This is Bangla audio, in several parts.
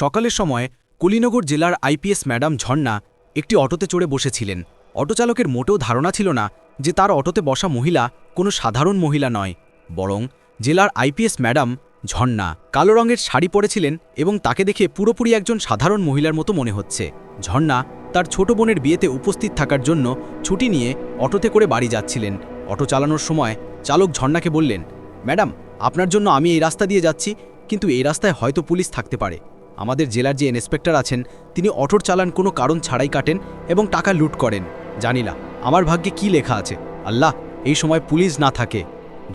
সকালের সময় কুলিনগর জেলার আইপিএস ম্যাডাম ঝর্ণা একটি অটোতে চড়ে বসেছিলেন। অটোচালকের মোটেও ধারণা ছিল না যে তার অটোতে বসা মহিলা কোনো সাধারণ মহিলা নয়, বরং জেলার আইপিএস ম্যাডাম ঝর্ণা। কালো রঙের শাড়ি পরেছিলেন এবং তাকে দেখে পুরোপুরি একজন সাধারণ মহিলার মতো মনে হচ্ছে। ঝর্ণা তার ছোট বোনের বিয়েতে উপস্থিত থাকার জন্য ছুটি নিয়ে অটোতে করে বাড়ি যাচ্ছিলেন। অটো চালানোর সময় চালক ঝর্ণাকে বললেন, ম্যাডাম, আপনার জন্য আমি এই রাস্তা দিয়ে যাচ্ছি, কিন্তু এই রাস্তায় হয়তো পুলিশ থাকতে পারে। আমাদের জেলার যে ইন্সপেক্টর আছেন, তিনি অটোর চালান কোনো কারণ ছাড়াই কাটেন এবং টাকা লুট করেন। জানি না, আমার ভাগ্যে কি লেখা আছে। আল্লাহ, এই সময় পুলিশ না থাকে।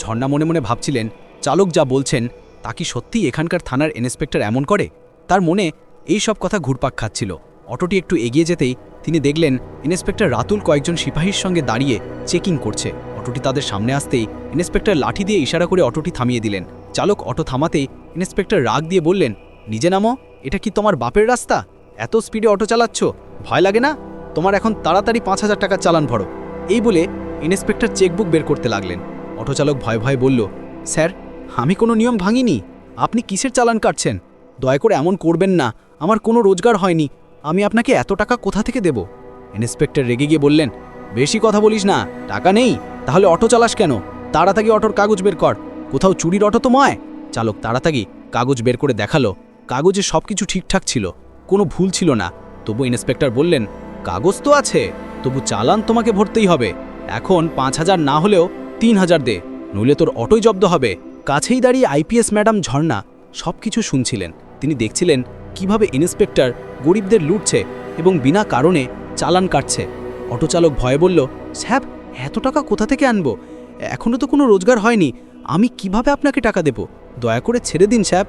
ঝর্ণা মনে মনে ভাবছিলেন, চালক যা বলছেন, তা কি সত্যি এখানকার থানার ইন্সপেক্টর এমন করে? তার মনে এই সব কথা ঘুরপাক খাচ্ছিল। অটোটি একটু এগিয়ে যেতেই তিনি দেখলেন, ইন্সপেক্টর রাতুল কয়েকজন সিপাহীর সঙ্গে দাঁড়িয়ে চেকিং করছে। অটোটি তাদের সামনে আসতেই ইন্সপেক্টর লাঠি দিয়ে ইশারা করে অটোটি থামিয়ে দিলেন। চালক অটো থামাতেই ইন্সপেক্টর রাগ দিয়ে বললেন, নিজে নামো। এটা কি তোমার বাপের রাস্তা? এত স্পিডে অটো চালাচ্ছ? ভয় লাগে না? তোমার এখন তাড়াতাড়ি পাঁচ হাজার টাকা চালান ভরো। এই বলে ইন্সপেক্টর চেকবুক বের করতে লাগলেন। অটোচালক ভয় ভয় বলল, স্যার, আমি কোনো নিয়ম ভাঙিনি। আপনি কিসের চালান কাটছেন? দয়া করে এমন করবেন না। আমার কোনো রোজগার হয়নি। আমি আপনাকে এত টাকা কোথা থেকে দেব? ইন্সপেক্টর রেগে গিয়ে বললেন, বেশি কথা বলিস না। টাকা নেই। তাহলে অটো চালাস কেন? তাড়াতাড়ি অটোর কাগজ বের কর। কোথাও চুরির অটো তো ময়? চালক তাড়াতাড়ি কাগজ বের করে দেখাল। কাগজে সব কিছু ঠিকঠাক ছিল, কোনো ভুল ছিল না। তবু ইন্সপেক্টর বললেন, কাগজ তো আছে, তবু চালান তোমাকে ভরতেই হবে। এখন পাঁচ হাজার না হলেও তিন হাজার দে, নইলে তোর অটোই জব্দ হবে। কাছেই দাঁড়িয়ে আইপিএস ম্যাডাম ঝর্ণা সব কিছু শুনছিলেন। তিনি দেখছিলেন কীভাবে ইন্সপেক্টর গরিবদের লুটছে এবং বিনা কারণে চালান কাটছে। অটোচালক ভয়ে বলল স্যাব এত টাকা কোথা থেকে আনব? এখনও তো কোনো রোজগার হয়নি। আমি কীভাবে আপনাকে টাকা দেব? দয়া করে ছেড়ে দিন স্যাব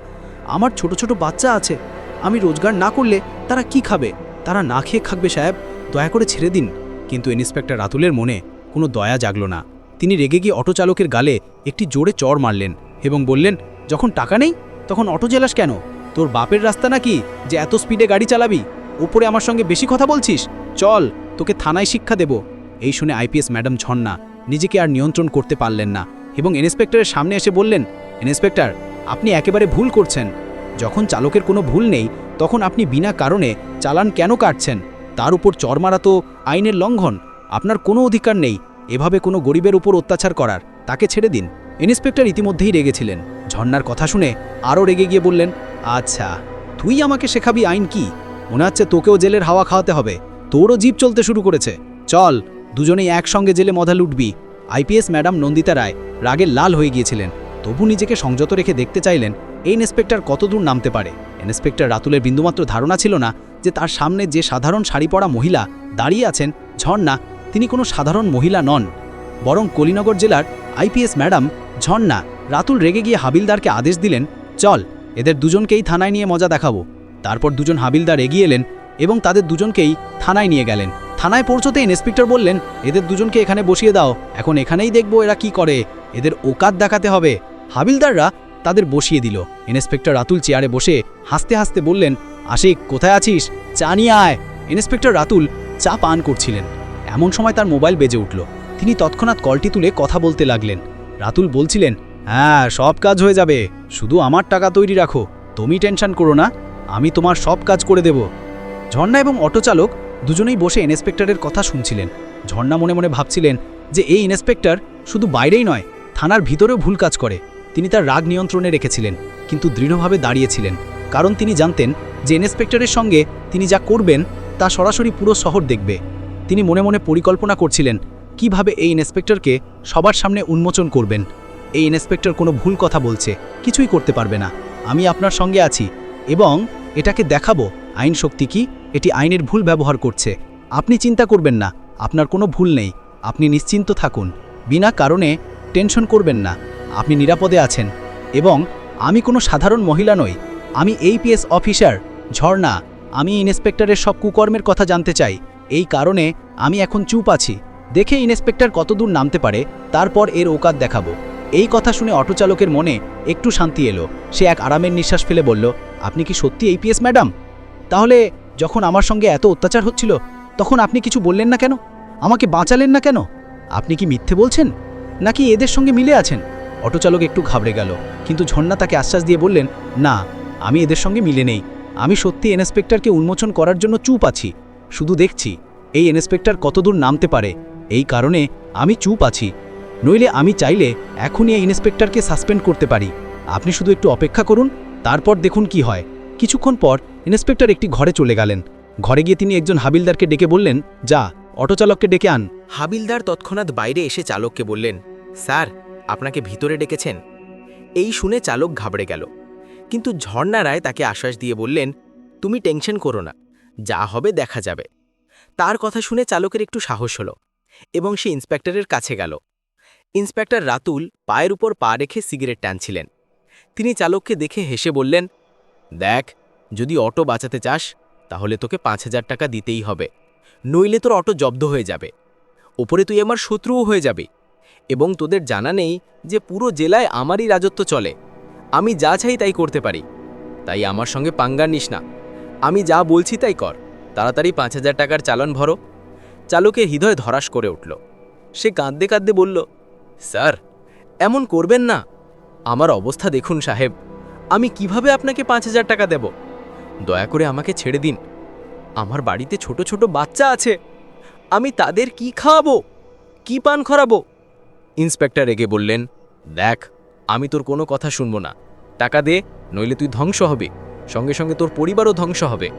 আমার ছোট ছোট বাচ্চা আছে। আমি রোজগার না করলে তারা কি খাবে? তারা না খেয়ে খাকবে সাহেব। দয়া করে ছেড়ে দিন। কিন্তু ইন্সপেক্টর রাতুলের মনে কোনো দয়া জাগল না। তিনি রেগে গিয়ে অটো চালকের গালে একটি জোরে চড় মারলেন এবং বললেন, যখন টাকা নেই, তখন অটো জেলাস কেন? তোর বাপের রাস্তা নাকি যে এত স্পিডে গাড়ি চালাবি? ওপরে আমার সঙ্গে বেশি কথা বলছিস? চল, তোকে থানায় শিক্ষা দেব। এই শুনে আইপিএস ম্যাডাম ঝর্ণা নিজেকে আর নিয়ন্ত্রণ করতে পারলেন না এবং ইন্সপেক্টরের সামনে এসে বললেন, ইন্সপেক্টর, আপনি একেবারে ভুল করছেন। যখন চালকের কোনো ভুল নেই, তখন আপনি বিনা কারণে চালান কেন কাটছেন? তার উপর চর মারা তো আইনের লঙ্ঘন। আপনার কোনো অধিকার নেই এভাবে কোনো গরিবের উপর অত্যাচার করার। তাকে ছেড়ে দিন। ইন্সপেক্টর ইতিমধ্যেই রেগেছিলেন। ঝর্নার কথা শুনে আরও রেগে গিয়ে বললেন আচ্ছা তুই আমাকে শেখাবি আইন কি? মনে হচ্ছে তোকেও জেলের হাওয়া খাওয়াতে হবে। তোরও জীব চলতে শুরু করেছে। চল, দুজনেই একসঙ্গে জেলে মধা লুটবি। আইপিএস ম্যাডাম নন্দিতা রায় রাগে লাল হয়ে গিয়েছিলেন। তবু নিজেকে সংযত রেখে দেখতে চাইলেন এই ইন্সপেক্টর কতদূর নামতে পারে? ইন্সপেক্টর রাতুলের বিন্দুমাত্র ধারণা ছিল না যে তার সামনে যে সাধারণ শাড়ি পরা মহিলা দাঁড়িয়ে আছেন, ঝর্ণা, তিনি কোনো সাধারণ মহিলা নন। বরং কলিনগর জেলার আইপিএস ম্যাডাম ঝর্ণা রাতুল রেগে গিয়ে হাবিলদারকে আদেশ দিলেন, চল, এদের দুজনকেই থানায় নিয়ে মজা দেখাবো। তারপর দুজন হাবিলদার এগিয়ে এলেন এবং তাদের দুজনকেই থানায় নিয়ে গেলেন। থানায় পৌঁছতে ইন্সপেক্টর বললেন, এদের দুজনকে এখানে বসিয়ে দাও, এখন এখানেই দেখব এরা কি করে, এদের ওকাত দেখাতে হবে। হাবিলদাররা তাদের বসিয়ে দিল। ইন্সপেক্টর রাতুল চেয়ারে বসে হাসতে হাসতে বললেন, আশিক, কোথায় আছিস? চা নিয়ে আয়। ইন্সপেক্টর রাতুল চা পান করছিলেন। এমন সময় তার মোবাইল বেজে উঠল। তিনি তৎক্ষণাৎ কলটি তুলে কথা বলতে লাগলেন। রাতুল বলছিলেন হ্যাঁ সব কাজ হয়ে যাবে। শুধু আমার টাকা তৈরি রাখো। তুমি টেনশন করো না। আমি তোমার সব কাজ করে দেব। ঝর্ণা এবং অটো চালক দুজনেই বসে ইন্সপেক্টরের কথা শুনছিলেন। ঝর্ণা মনে মনে ভাবছিলেন যে এই ইন্সপেক্টর শুধু বাইরেই নয়, থানার ভিতরেও ভুল কাজ করে। তিনি তার রাগ নিয়ন্ত্রণে রেখেছিলেন, কিন্তু দৃঢ়ভাবে দাঁড়িয়েছিলেন, কারণ তিনি জানতেন যে ইন্সপেক্টরের সঙ্গে তিনি যা করবেন তা সরাসরি পুরো শহর দেখবে। তিনি মনে মনে পরিকল্পনা করছিলেন, কীভাবে এই ইন্সপেক্টরকে সবার সামনে উন্মোচন করবেন। এই ইন্সপেক্টর কোনো ভুল কথা বলছে, কিছুই করতে পারবে না। আমি আপনার সঙ্গে আছি এবং এটাকে দেখাবো, আইন শক্তি কি, এটি আইনের ভুল ব্যবহার করছে। আপনি চিন্তা করবেন না, আপনার কোনো ভুল নেই, আপনি নিশ্চিন্ত থাকুন। বিনা কারণে টেনশন করবেন না। আপনি নিরাপদে আছেন। এবং আমি কোনো সাধারণ মহিলা নই। আমি এইপিএস অফিসার ঝর্ণা। আমি ইন্সপেক্টরের সব কুকর্মের কথা জানতে চাই। এই কারণে আমি এখন চুপ আছি। দেখে ইন্সপেক্টর কতদূর নামতে পারে, তারপর এর ওকাত দেখাবো। এই কথা শুনে অটোচালকের মনে একটু শান্তি এলো। সে এক আরামের নিঃশ্বাস ফেলে বলল, আপনি কি সত্যি এইপিএস ম্যাডাম? তাহলে যখন আমার সঙ্গে এত অত্যাচার হচ্ছিল, তখন আপনি কিছু বললেন না কেন? আমাকে বাঁচালেন না কেন? আপনি কি মিথ্যে বলছেন? নাকি এদের সঙ্গে মিলে আছেন? অটোচালক একটু ঘাবড়ে গেল, কিন্তু ঝর্ণা তাকে আশ্বাস দিয়ে বললেন, না, আমি এদের সঙ্গে মিলে নেই। আমি সত্যি ইন্সপেক্টরকে উন্মোচন করার জন্য চুপ আছি। শুধু দেখছি, এই ইন্সপেক্টর কতদূর নামতে পারে। এই কারণে আমি চুপ আছি। নইলে আমি চাইলে এখনই এই ইন্সপেক্টরকে সাসপেন্ড করতে পারি। আপনি শুধু একটু অপেক্ষা করুন, তারপর দেখুন কি হয়। কিছুক্ষণ পর ইন্সপেক্টর একটি ঘরে চলে গেলেন। ঘরে গিয়ে তিনি একজন হাবিলদারকে ডেকে বললেন, যা, অটোচালককে ডেকে আন। হাবিলদার তৎক্ষণাৎ বাইরে এসে চালককে বললেন, স্যার আপনাকে ভিতরে ডেকেছেন? এই শুনে চালক ঘাবড়ে গেল। কিন্তু ঝর্ণা রায় তাকে আশ্বাস দিয়ে বললেন, তুমি টেনশন করো না, যা হবে দেখা যাবে। তার কথা শুনে চালকের একটু সাহস হলো এবং সে ইন্সপেক্টরের কাছে গেল। ইন্সপেক্টর রাতুল পায়ের উপর পা রেখে সিগারেট টানছিলেন। তিনি চালককে দেখে হেসে বললেন, দেখ, যদি অটো বাঁচাতে চাস, তাহলে তোকে পাঁচ হাজার টাকা দিতেই হবে। নইলে তোর অটো জব্দ হয়ে যাবে। ওপরে তুই আমার শত্রুও হয়ে যাবে। এবং তোদের জানা নেই যে পুরো জেলায় আমারই রাজত্ব চলে। আমি যা চাই তাই করতে পারি। তাই আমার সঙ্গে পাঙ্গা নিস না। আমি যা বলছি তাই কর। তাড়াতাড়ি পাঁচ হাজার টাকার চালান ভরো। চালকের হৃদয় ধরাস করে উঠল। সে কাঁদতে কাঁদতে বলল, স্যার, এমন করবেন না। আমার অবস্থা দেখুন সাহেব। আমি কীভাবে আপনাকে পাঁচ হাজার টাকা দেব? দয়া করে আমাকে ছেড়ে দিন। আমার বাড়িতে ছোট ছোট বাচ্চা আছে। আমি তাদের কি খাওয়াবো? কি পান করাবো ইন্সপেক্টর রেগে বললেন, দেখ, আমি তোর কোনো কথা শুনব না। টাকা দে, নইলে তুই ধ্বংস হবে। সঙ্গে সঙ্গে তোর পরিবারও ধ্বংস হবে।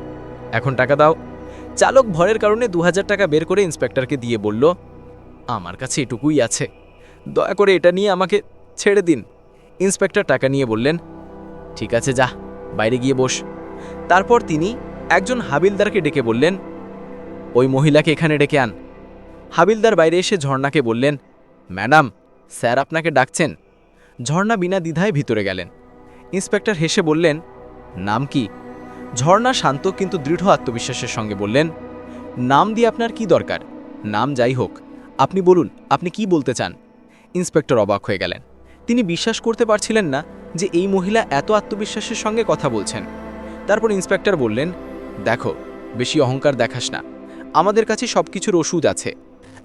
এখন টাকা দাও। চালক ভরের কারণে দু হাজার টাকা বের করে ইন্সপেক্টরকে দিয়ে বলল, আমার কাছে এটুকুই আছে। দয়া করে এটা নিয়ে আমাকে ছেড়ে দিন। ইন্সপেক্টর টাকা নিয়ে বললেন, ঠিক আছে, যা, বাইরে গিয়ে বস। তারপর তিনি একজন হাবিলদারকে ডেকে বললেন, ওই মহিলাকে এখানে ডেকে আন। হাবিলদার বাইরে এসে ঝর্ণাকে বললেন ম্যাডাম, স্যার আপনাকে ডাকছেন। ঝর্ণা বিনা দ্বিধায় ভিতরে গেলেন। ইন্সপেক্টর হেসে বললেন, নাম কি? ঝর্ণা শান্ত কিন্তু দৃঢ় আত্মবিশ্বাসের সঙ্গে বললেন, নাম দিয়ে আপনার কি দরকার? নাম যাই হোক। আপনি বলুন, আপনি কি বলতে চান? ইন্সপেক্টর অবাক হয়ে গেলেন। তিনি বিশ্বাস করতে পারছিলেন না যে এই মহিলা এত আত্মবিশ্বাসের সঙ্গে কথা বলছেন। তারপর ইন্সপেক্টর বললেন, দেখো, বেশি অহংকার দেখাস না। আমাদের কাছে সব কিছুর ওষুধ আছে।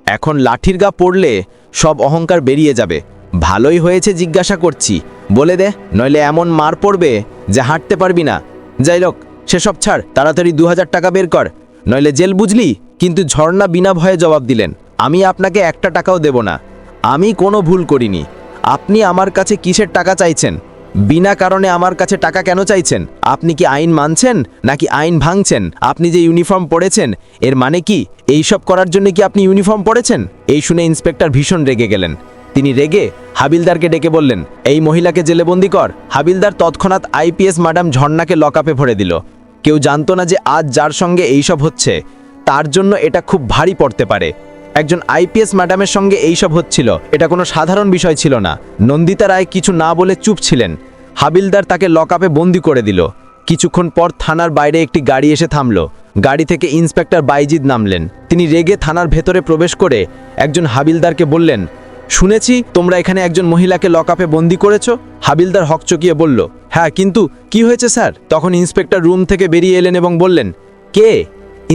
এখন লাঠির গা পড়লে সব অহংকার বেরিয়ে যাবে। ভালোই হয়েছে জিজ্ঞাসা করছি। বলে দে, নইলে এমন মার পড়বে যে হাঁটতে পারবি না। যাই লোক সেসব ছাড়, তাড়াতাড়ি দু হাজার টাকা বের কর। নইলে জেল বুঝলি, কিন্তু ঝর্ণা বিনা ভয়ে জবাব দিলেন, আমি আপনাকে একটা টাকাও দেব না। আমি কোনো ভুল করিনি। আপনি আমার কাছে কিসের টাকা চাইছেন? বিনা কারণে আমার কাছে টাকা কেন চাইছেন? আপনি কি আইন মানছেন? নাকি আইন ভাঙছেন? আপনি যে ইউনিফর্ম পরেছেন, এর মানে কি? এইসব করার জন্য কি আপনি ইউনিফর্ম পরেছেন? এই শুনে ইন্সপেক্টর ভীষণ রেগে গেলেন। তিনি রেগে হাবিলদারকে ডেকে বললেন, এই মহিলাকে জেলেবন্দি কর। হাবিলদার তৎক্ষণাৎ আইপিএস ম্যাডাম ঝর্ণাকে লকআপে ভরে দিল। কেউ জানতো না যে আজ যার সঙ্গে এইসব হচ্ছে। তার জন্য এটা খুব ভারী পড়তে পারে। একজন আইপিএস ম্যাডামের সঙ্গে এইসব হচ্ছিল। এটা কোনো সাধারণ বিষয় ছিল না। নন্দিতা রায় কিছু না বলে চুপ ছিলেন। হাবিলদার তাকে লকআপে বন্দি করে দিল। কিছুক্ষণ পর থানার বাইরে একটি গাড়ি এসে থামল। গাড়ি থেকে ইন্সপেক্টর বাইজিদ নামলেন। তিনি রেগে থানার ভেতরে প্রবেশ করে একজন হাবিলদারকে বললেন, শুনেছি তোমরা এখানে একজন মহিলাকে লকআপে বন্দি করেছ? হাবিলদার হকচকিয়ে বলল হ্যাঁ কিন্তু কি হয়েছে স্যার? তখন ইন্সপেক্টর রুম থেকে বেরিয়ে এলেন এবং বললেন, কে?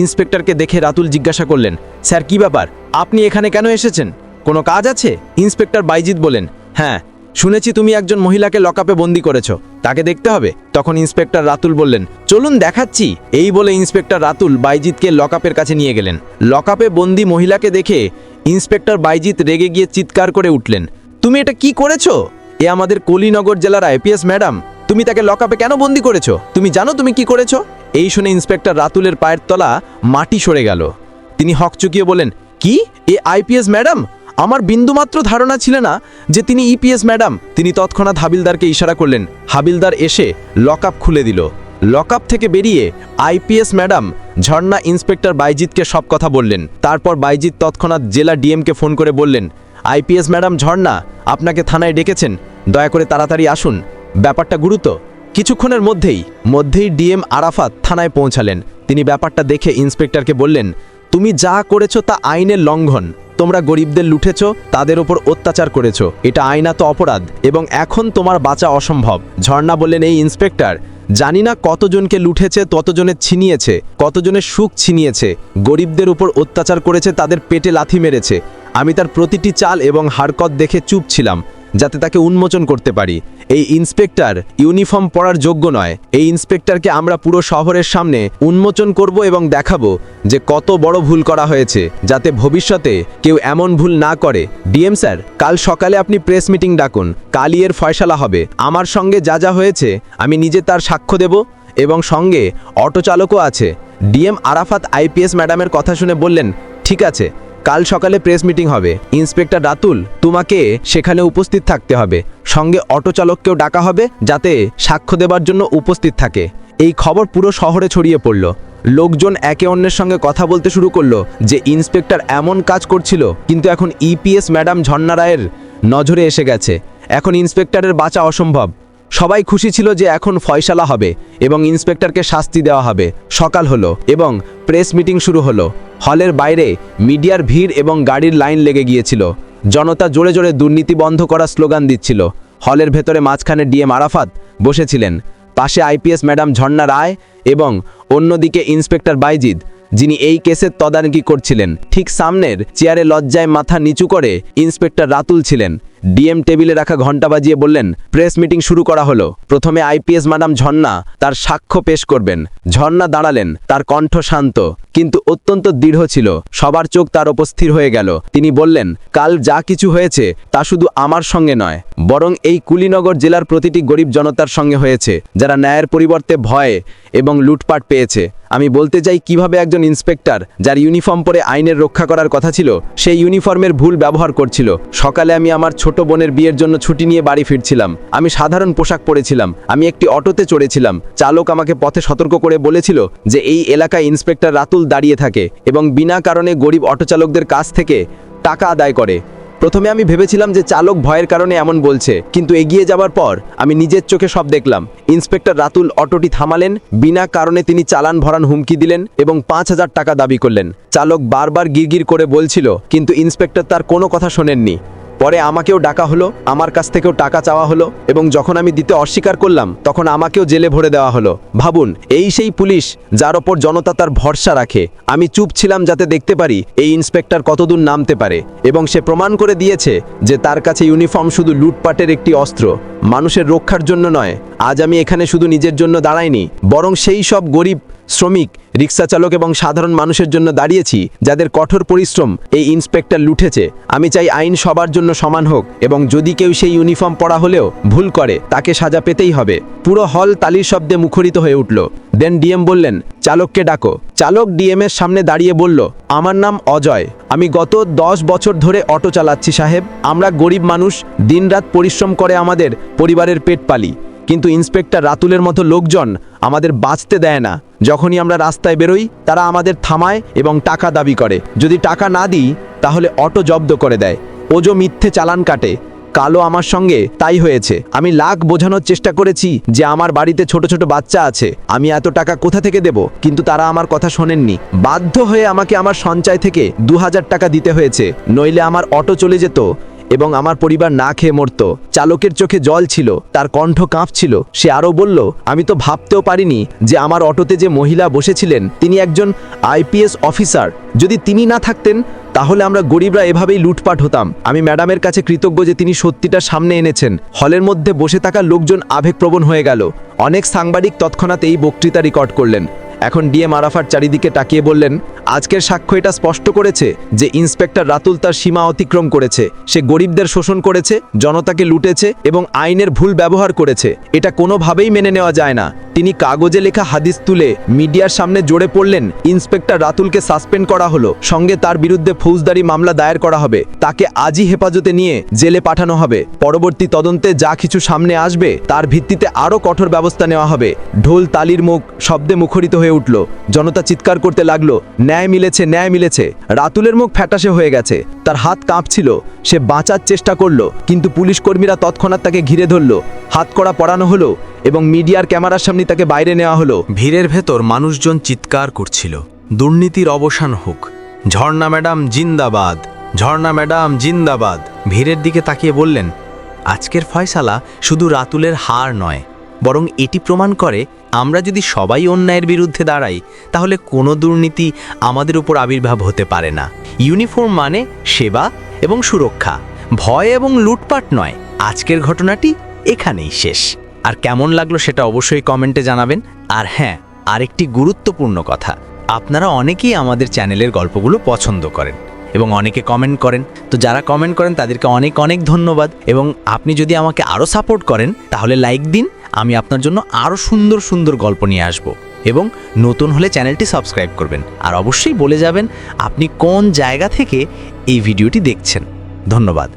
ইন্সপেক্টরকে দেখে রাতুল জিজ্ঞাসা করলেন, স্যার, কি ব্যাপার? আপনি এখানে কেন এসেছেন? কোনো কাজ আছে? ইন্সপেক্টর বাইজিৎ বলেন হ্যাঁ শুনেছি তুমি একজন মহিলাকে লকআপে বন্দি করেছ, তাকে দেখতে হবে। তখন ইন্সপেক্টর রাতুল বললেন, চলুন দেখাচ্ছি। এই বলে ইন্সপেক্টর রাতুল বাইজিৎকে লকআপের কাছে নিয়ে গেলেন। লকআপে বন্দি মহিলাকে দেখে ইন্সপেক্টর বাইজিৎ রেগে গিয়ে চিৎকার করে উঠলেন, তুমি এটা কি করেছ? এ আমাদের কলিনগর জেলার আইপিএস ম্যাডাম। তুমি তাকে লকআপে কেন বন্দি করেছ? তুমি জানো তুমি কি করেছ? এই শুনে ইন্সপেক্টর রাতুলের পায়ের তলা মাটি সরে গেল। তিনি হক চুকিয়ে বলেন কি? এ আইপিএস ম্যাডাম? আমার বিন্দুমাত্র ধারণা ছিল না যে তিনি ইপিএস ম্যাডাম। তিনি তৎক্ষণাৎ হাবিলদারকে ইশারা করলেন। হাবিলদার এসে লকআপ খুলে দিল। লকআপ থেকে বেরিয়ে আইপিএস ম্যাডাম ঝর্ণা ইন্সপেক্টর বাইজিৎকে সব কথা বললেন। তারপর বাইজিৎ তৎক্ষণাৎ জেলা ডিএমকে ফোন করে বললেন আইপিএস ম্যাডাম ঝর্ণা, আপনাকে থানায় ডেকেছেন। দয়া করে তাড়াতাড়ি আসুন। ব্যাপারটা গুরুত্ব। কিছুক্ষণের মধ্যেই মধ্যেই ডিএম আরাফাত থানায় পৌঁছালেন। তিনি ব্যাপারটা দেখে ইন্সপেক্টরকে বললেন, তুমি যা করেছ তা আইনের লঙ্ঘন। তোমরা গরিবদের লুঠেছ, তাদের ওপর অত্যাচার করেছ। এটা আইনাত অপরাধ এবং এখন তোমার বাঁচা অসম্ভব। ঝর্ণা বললেন এই ইন্সপেক্টর, জানি না কতজনকে লুঠেছে ততজনের ছিনিয়েছে, কতজনের সুখ ছিনিয়েছে। গরিবদের উপর অত্যাচার করেছে, তাদের পেটে লাথি মেরেছে। আমি তার প্রতিটি চাল এবং হারকত দেখে চুপ ছিলাম। যাতে তাকে উন্মোচন করতে পারি। এই ইন্সপেক্টর ইউনিফর্ম পরার যোগ্য নয়। এই ইন্সপেক্টরকে আমরা পুরো শহরের সামনে উন্মোচন করব এবং দেখাবো যে কত বড় ভুল করা হয়েছে, যাতে ভবিষ্যতে কেউ এমন ভুল না করে। ডিএম স্যার, কাল সকালে আপনি প্রেস মিটিং ডাকুন। কালই এর ফয়সালা হবে। আমার সঙ্গে যা যা হয়েছে, আমি নিজে তার সাক্ষ্য দেব এবং সঙ্গে অটো চালকও আছে। ডিএম আরাফাত আইপিএস ম্যাডামের কথা শুনে বললেন, ঠিক আছে কাল সকালে প্রেস মিটিং হবে। ইন্সপেক্টর রাতুল, তোমাকে সেখানে উপস্থিত থাকতে হবে। সঙ্গে অটো চালককেও ডাকা হবে যাতে সাক্ষ্য দেবার জন্য উপস্থিত থাকে। এই খবর পুরো শহরে ছড়িয়ে পড়ল। লোকজন একে অন্যের সঙ্গে কথা বলতে শুরু করল যে ইন্সপেক্টর এমন কাজ করছিল, কিন্তু এখন ইপিএস ম্যাডাম ঝর্ণা রায়ের নজরে এসে গেছে। এখন ইন্সপেক্টরের বাঁচা অসম্ভব। সবাই খুশি ছিল যে এখন ফয়সালা হবে এবং ইন্সপেক্টরকে শাস্তি দেওয়া হবে। সকাল হলো এবং প্রেস মিটিং শুরু হলো। হলের বাইরে মিডিয়ার ভিড় এবং গাড়ির লাইন লেগে গিয়েছিল। জনতা জোরে জোরে দুর্নীতি বন্ধ করা স্লোগান দিচ্ছিল। হলের ভেতরে মাঝখানে ডিএম আরাফাত বসেছিলেন। পাশে আইপিএস ম্যাডাম ঝর্ণা রায় এবং অন্যদিকে ইন্সপেক্টর বাইজিদ যিনি এই কেসের তদারকি করছিলেন। ঠিক সামনের চেয়ারে লজ্জায় মাথা নিচু করে ইন্সপেক্টর রাতুল ছিলেন। ডিএম টেবিলে রাখা ঘণ্টা বাজিয়ে বললেন, প্রেস মিটিং শুরু করা হলো। প্রথমে আইপিএস ম্যাডাম ঝর্ণা তার সাক্ষ্য পেশ করবেন। ঝর্ণা দাঁড়ালেন, তার কণ্ঠ শান্ত, কিন্তু অত্যন্ত দৃঢ় ছিল। সবার চোখ তার উপস্থির হয়ে গেল। তিনি বললেন, কাল যা কিছু হয়েছে, তা শুধু আমার সঙ্গে নয়, বরং এই কুলিনগর জেলার প্রতিটি গরিব জনতার সঙ্গে হয়েছে, যারা ন্যায়ের পরিবর্তে ভয়ে এবং লুটপাট পেয়েছে। আমি বলতে চাই, কীভাবে একজন ইন্সপেক্টর, যার ইউনিফর্ম পরে আইনের রক্ষা করার কথা ছিল, সেই ইউনিফর্মের ভুল ব্যবহার করছিল। সকালে আমি আমার ছোট বোনের বিয়ের জন্য ছুটি নিয়ে বাড়ি ফিরছিলাম। আমি সাধারণ পোশাক পরেছিলাম। আমি একটি অটোতে চড়েছিলাম। চালক আমাকে পথে সতর্ক করে বলেছিল যে এই এলাকায় ইন্সপেক্টর রাতুল দাঁড়িয়ে থাকে এবং বিনা কারণে গরিব অটো চালকদের কাছ থেকে টাকা আদায় করে। প্রথমে আমি ভেবেছিলাম যে চালক ভয়ের কারণে এমন বলছে, কিন্তু এগিয়ে যাবার পর আমি নিজের চোখে সব দেখলাম। ইন্সপেক্টর রাতুল অটোটি থামালেন, বিনা কারণে তিনি চালান ভরান হুমকি দিলেন এবং পাঁচ হাজার টাকা দাবি করলেন। চালক বারবার গিরগির করে বলছিল, কিন্তু ইন্সপেক্টর তার কোনো কথা শোনেননি। পরে আমাকেও ডাকা হলো, আমার কাছ থেকেও টাকা চাওয়া হলো এবং যখন আমি দিতে অস্বীকার করলাম, তখন আমাকেও জেলে ভরে দেওয়া হলো। ভাবুন, এই সেই পুলিশ যার ওপর জনতা তার ভরসা রাখে। আমি চুপ ছিলাম যাতে দেখতে পারি এই ইন্সপেক্টর কতদূর নামতে পারে এবং সে প্রমাণ করে দিয়েছে যে তার কাছে ইউনিফর্ম শুধু লুটপাটের একটি অস্ত্র। মানুষের রক্ষার জন্য নয়, আজ আমি এখানে শুধু নিজের জন্য দাঁড়াইনি, বরং সেই সব গরিব শ্রমিক রিক্সা চালক এবং সাধারণ মানুষের জন্য দাঁড়িয়েছি, যাদের কঠোর পরিশ্রম এই ইন্সপেক্টর লুঠেছে। আমি চাই আইন সবার জন্য সমান হোক এবং যদি কেউ সেই ইউনিফর্ম পরা হলেও ভুল করে, তাকে সাজা পেতেই হবে। পুরো হল তালির শব্দে মুখরিত হয়ে উঠল। দেন ডিএম বললেন, চালককে ডাকো। চালক ডিএম এর সামনে দাঁড়িয়ে বলল, আমার নাম অজয়। আমি গত দশ বছর ধরে অটো চালাচ্ছি, সাহেব। আমরা গরিব মানুষ, দিনরাত পরিশ্রম করে আমাদের পরিবারের পেট পালি। কিন্তু ইন্সপেক্টর রাতুলের মতো লোকজন আমাদের বাঁচতে দেয় না। যখনই আমরা রাস্তায় বেরোই, তারা আমাদের থামায় এবং টাকা দাবি করে। যদি টাকা না দিই, তাহলে অটো জব্দ করে দেয়। ওজো মিথ্যে চালান কাটে। কালো আমার সঙ্গে তাই হয়েছে। আমি লাখ বোঝানোর চেষ্টা করেছি যে আমার বাড়িতে ছোট ছোট বাচ্চা আছে। আমি এত টাকা কোথা থেকে দেব? কিন্তু তারা আমার কথা শোনেননি। বাধ্য হয়ে আমাকে আমার সঞ্চয় থেকে দু হাজার টাকা দিতে হয়েছে। নইলে আমার অটো চলে যেত। এবং আমার পরিবার না খেয়ে মরত। চালকের চোখে জল ছিল, তার কণ্ঠ কাঁপছিল। সে আরও বলল, আমি তো ভাবতেও পারিনি যে আমার অটোতে যে মহিলা বসেছিলেন, তিনি একজন আইপিএস অফিসার। যদি তিনি না থাকতেন, তাহলে আমরা গরিবরা এভাবেই লুটপাট হতাম। আমি ম্যাডামের কাছে কৃতজ্ঞ যে তিনি সত্যিটা সামনে এনেছেন। হলের মধ্যে বসে থাকা লোকজন আবেগপ্রবণ হয়ে গেল। অনেক সাংবাদিক তৎক্ষণাৎ এই বক্তৃতা রেকর্ড করলেন। এখন ডিএম আরাফার চারিদিকে তাকিয়ে বললেন, আজকের সাক্ষ্য এটা স্পষ্ট করেছে যে ইন্সপেক্টর রাতুল তার সীমা অতিক্রম করেছে। সে গরিবদের শোষণ করেছে, জনতাকে লুটেছে এবং আইনের ভুল ব্যবহার করেছে। এটা কোনোভাবেই মেনে নেওয়া যায় না। তিনি কাগজে লেখা হাদিস তুলে মিডিয়ার সামনে জোরে পড়লেন, ইন্সপেক্টর রাতুলকে সাসপেন্ড করা হলো, সঙ্গে তার বিরুদ্ধে ফৌজদারি মামলা দায়ের করা হবে। তাকে আজই হেফাজতে নিয়ে জেলে পাঠানো হবে। পরবর্তী তদন্তে যা কিছু সামনে আসবে, তার ভিত্তিতে আরও কঠোর ব্যবস্থা নেওয়া হবে। ঢোল তালির মুখ শব্দে মুখরিত হয়ে উঠল। জনতা চিৎকার করতে লাগল, ন্যায় মিলেছে ন্যায় মিলেছে। রাতুলের মুখ ফ্যাটাসে হয়ে গেছে। তার হাত কাঁপছিল, সে বাঁচার চেষ্টা করল, কিন্তু পুলিশ কর্মীরা তৎক্ষণাৎ তাকে ঘিরে ধরল। হাত করা পরানো হলো এবং মিডিয়ার ক্যামেরার সামনে তাকে বাইরে নেওয়া হলো। ভিড়ের ভেতর মানুষজন চিৎকার করছিল। দুর্নীতির অবসান হোক। ঝর্ণা ম্যাডাম জিন্দাবাদ, ঝর্ণা ম্যাডাম জিন্দাবাদ। ভিড়ের দিকে তাকিয়ে বললেন, আজকের ফয়সালা শুধু রাতুলের হার নয়, বরং এটি প্রমাণ করে আমরা যদি সবাই অন্যায়ের বিরুদ্ধে দাঁড়াই, তাহলে কোনো দুর্নীতি আমাদের উপর আবির্ভাব হতে পারে না। ইউনিফর্ম মানে সেবা এবং সুরক্ষা, ভয় এবং লুটপাট নয়। আজকের ঘটনাটি এখানেই শেষ। আর কেমন লাগল সেটা অবশ্যই কমেন্টে জানাবেন। আর হ্যাঁ আরেকটি গুরুত্বপূর্ণ কথা, আপনারা অনেকেই আমাদের চ্যানেলের গল্পগুলো পছন্দ করেন এবং অনেকে কমেন্ট করেন। তো যারা কমেন্ট করেন, তাদেরকে অনেক অনেক ধন্যবাদ। এবং আপনি যদি আমাকে আরও সাপোর্ট করেন, তাহলে লাইক দিন আমি আপনার জন্য আরও সুন্দর সুন্দর গল্প নিয়ে আসব এবং নতুন হলে চ্যানেলটি সাবস্ক্রাইব করবেন। আর অবশ্যই বলে যাবেন, আপনি কোন জায়গা থেকে এই ভিডিওটি দেখছেন। ধন্যবাদ।